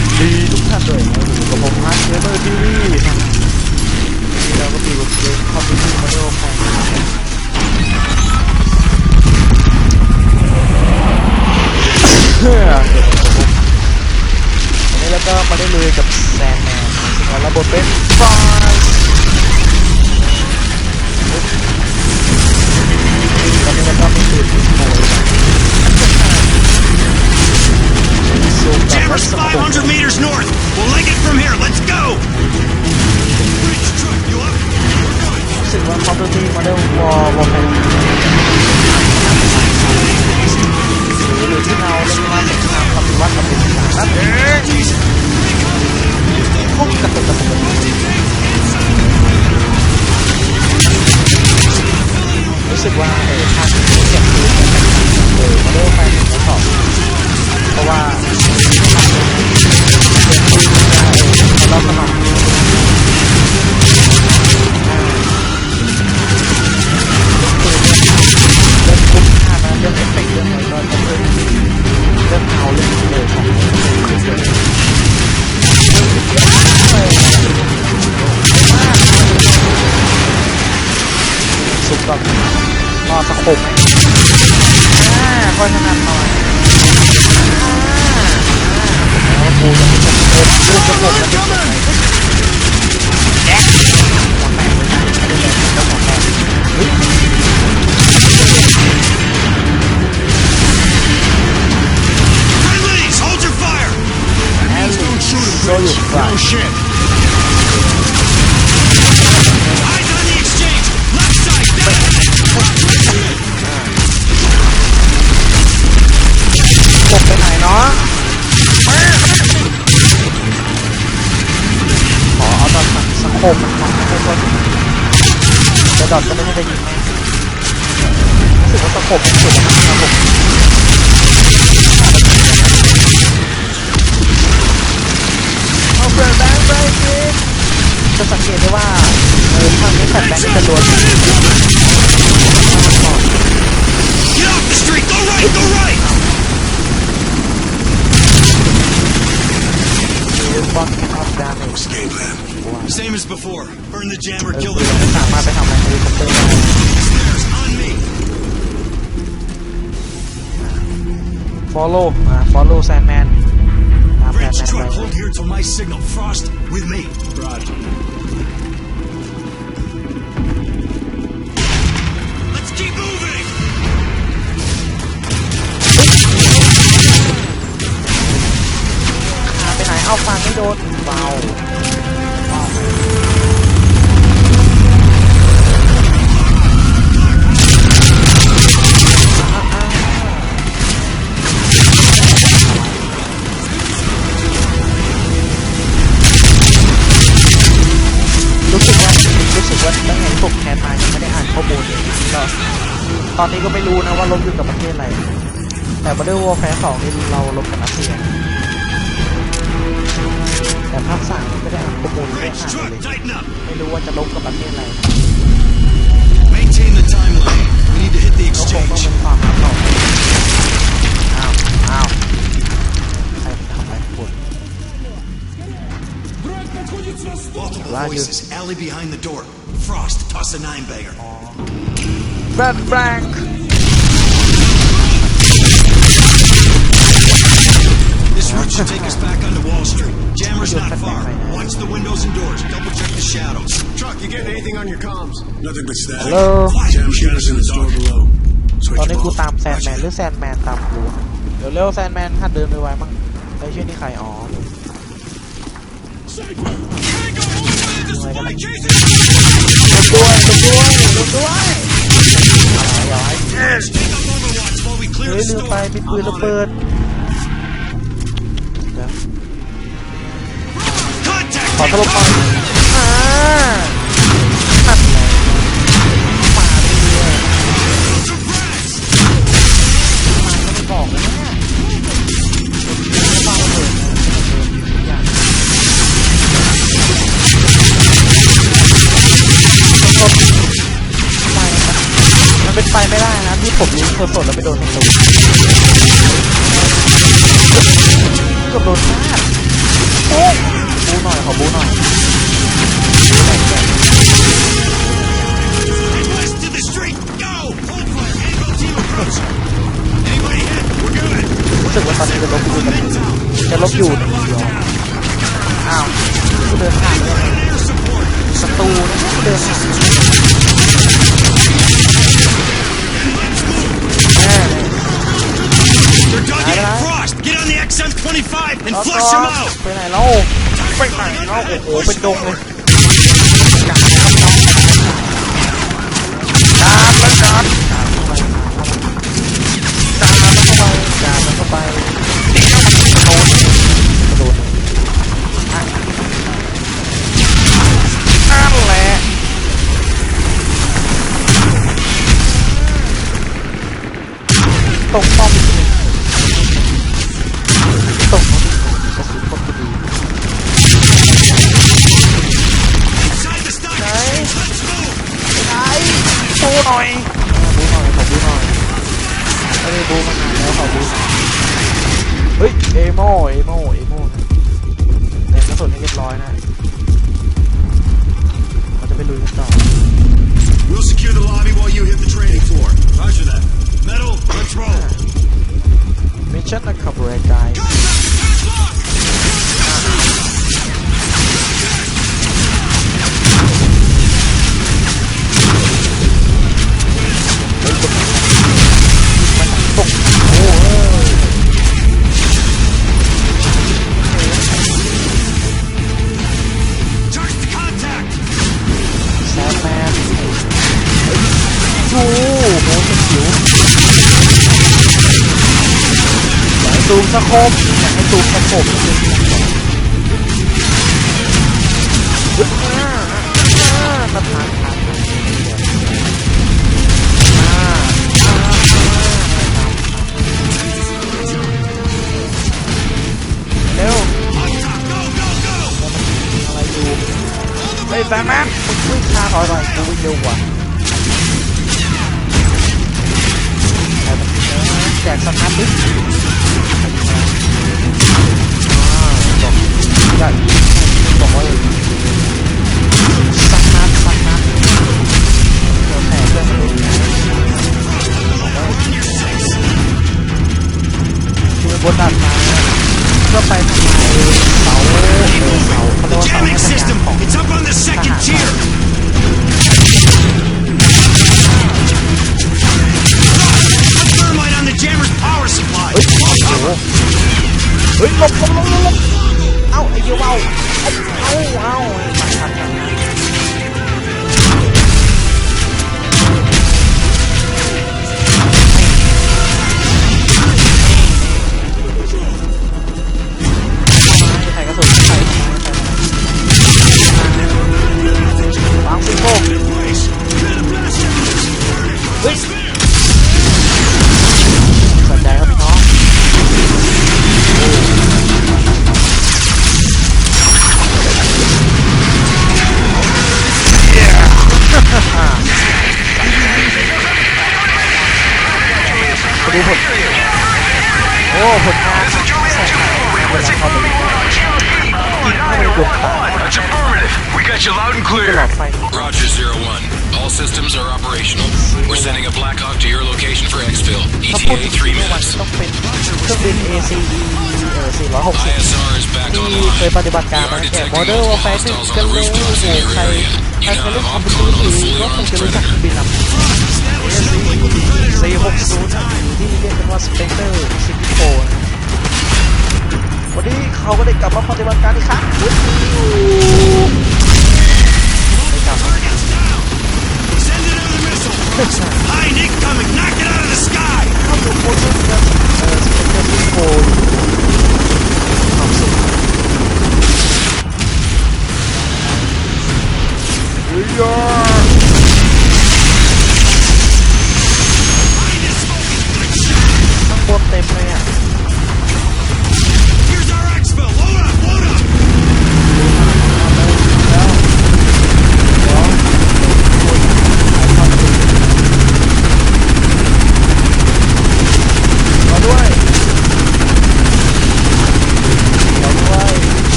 วัสดีทุกท่านด้วยนะอยู่กับผมฮัทเกมเมอร์ทีวีนะนี่เราก็มีบเพลงคอมพิวเตอร์มาด้วยกันเพื่อเกิดกับผมวันนี้เราก็มาได้เลยกับแซนแมนนะแล้วบทเป็นฟา รู้สึกว่าคอมพิวเตอร์มาได้วอลวอลแฟนหรือที่เราเรียกว่าเป็นทางปฏิวัติกับเป็นสารนั่นเองพวกกระตุกกระตุกรู้สึกว่าเออทางที่เก็บปืนเดียเออมาได้ไปถึงแล้วสอบเพราะว่าเสียงปืนมันจะเออเรา รอสักคมไหมอ่าค่อยถนัดหน่อยอ่าอ่าแล้วกูจะเป็นคนเออกูจะหมดแล้วเป็นคนไหนแอ๊ะหัวแตกเลยนะไม่ได้เลยแล้วหัวแตกเฮ้ย Friendlies, hold your fire. As Don't shoot him, บไปไหนเนาขอเอาตอนสังสังคมนของไม่ค่อยคนจะดอดก็ไม่ได้ยินรู้สึกว่าสังคมสุดนะครับผมเอาเปลี่ยนแบงค์ไปสิจะสังเกตได้ว่าเออทางนี้แฟลชแบงค์จะล้วน อนต์ออฟดาเมจ Escape plan. Same as before. Burn the jammer. เออ Kill คือ the เราไม่สามารถไปทำอะไรเฮลิคอปเตอร์ได้ There's on me. follow อ่า follow Sandman ตามแผน Bridge แมน truck. ไป Hold here till my signal. Frost with me. Roger. Let's keep moving. ขาไปไหน เอาฟันไม่โดน เบารู้สึกว่ารู้สึกว่าตั้งแต่ผมแคสมายังไม่ได้อ่านข้อมูลเลยก็ตอนนี้ก็ไม่รู้นะว่าลบอยู่กับประเทศอะไร แต่มาด้วยวอลแฟร์สองนี่เราลบกับรัสเซีย แต่ภาคสามไม่ได้อ่านข้อมูลไม่ได้ Bridge อ่าน truck. เลย Tighten up. ไม่รู้ว่าจะลบกับประเทศอะไร Maintain the timeline. We need to hit the ก็คงต้อง exchange. เป็นความลับต่ออ้าวอ้าวใครทำอะไรปวด Multiple Roger. voices. Alley behind the door. Frost, toss a nine bagger. แบนแบงค์ This route should take us back onto Wall Street. Jammer's not far. Watch the windows and doors. Double check the shadows. Truck, you getting anything on your comms? Nothing but static. ฮัลโหล Jam shadows in the store below. ตอน Switch นี้ them กู off. ตามแซนแมนหรือแซนแมนตามกูเดี๋ยวเร็วแซนแมนหัดเดินไปไวมั่งไอ้ชื่อนี่ใครอ๋อด้วยด้วยด้วยอะไรอะไร Take up Overwatch while we clear เฮ้ย the ลืมไป store. มีปืนระเบิดเดี๋ยว Contact! ขอ take สรุปอ่าตัดเลยมาเรื่อยมาก็ไม่บอกเลยนะไม่ฟังเลยนะอย่างสดไปนะมันเป็นไปไม่ได้นะที่ผมยิงสดๆแล้วไปโดนในตัวเกือบโดนพลาดขอ บูหน่อย West to the street! Go! Hold fire! Anvil team approach! Anybody hit? We're good! รู้สึกว่าตอนนี้จะลบอยู่กันจะลบอยู่หนึ่งเดียวอ้าวกูเดินผ่านเลย Air support! ศัตรูนะกูเดินผ่านแน่เลย They're dug Alright, in alright. Frost! Get on the XM25 and แล้ว flush ก็ them out! ไปไหนแล้ว ไปไหนเนาะโอ้โหเป็นดงเลย อโมเอโมเอโมนะเต็มกระสุนให้เรียบร้อยนะเราจะไปลุยกันต่อ We'll secure the lobby while you hit the training floor. Roger that. Metal, let's roll! Mission accomplished guys โอ้โหโหเป็นผิวอยากให้ซูมสโคปอยากให้ซูมสโคปมันเป็นอย่างไรอ่าอ่าสถานฐานอ่าอ่าเร็วอะไรอยู่เฮ้ยแฟนแมนมึงวิ่งช้าถอยหน่อยกูวิ่งเร็วกว่าเอา จกสตาร์ทดิอ่าบอกอยากบอกว่า เอ้ เวลาเข้าไปยิงเข้าไปดวงตา That's affirmative. We got you loud and ต clear. ลอดไฟ Roger, Zero One. All systems are operational. We're sending a Black Hawk to your location for exfil. ถ้าพูด ETA ถึง three ว่ามัน minutes. ต้องเป็นเครื่องบิน ACE เออ460 ISR is back ที่ online. เคยปฏิบัติการ We มา are ตั้งแต่ detecting Modern multiple Warfare 1 hostiles กัน on เล the ยโอ้ rooftops โห in your ใคร area. ใคร You เคย now เล่น have คอมพิว OPCON เตอ on ร์ a ที fully ก็คง armed จะรู้จัก predator. บินลำ460ที่เรียกกันว่า Spectre 64นะวัน นี้เขาก็ได้กลับมาปฏิบัติการอีกครั้งไม่กลับมา Send another missile! ไม่ใช่ High Nick coming! Knock it out of the sky! เข้าสู่โคตรเรื่องเออ Spectre 64ความสุขเฮ้ย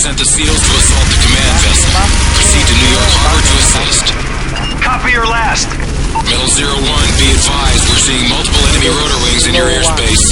sent the SEALs to assault the command vessel. Proceed to New York Harbor to assist. Copy your last. Metal Zero One, be advised, we're seeing multiple enemy rotor wings in your airspace.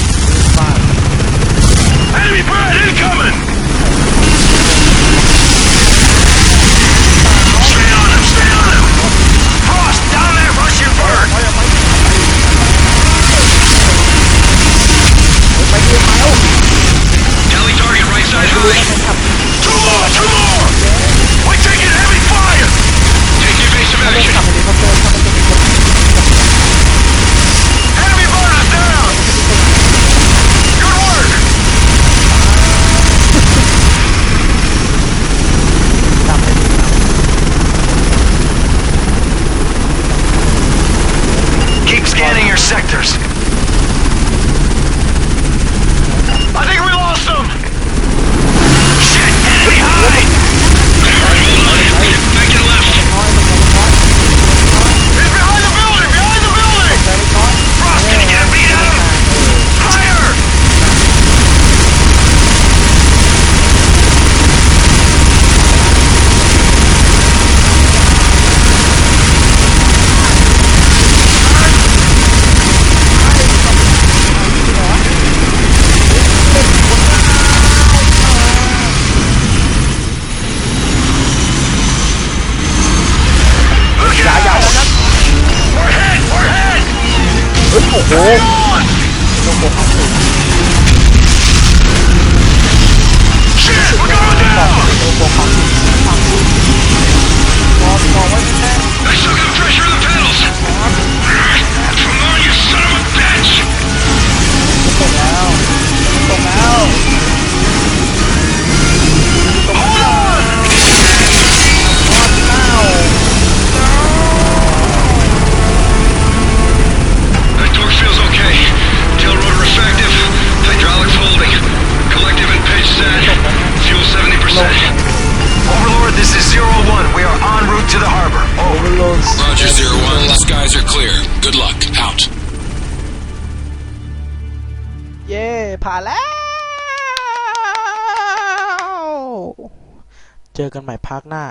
เจอกันใหม่ภาคหน้า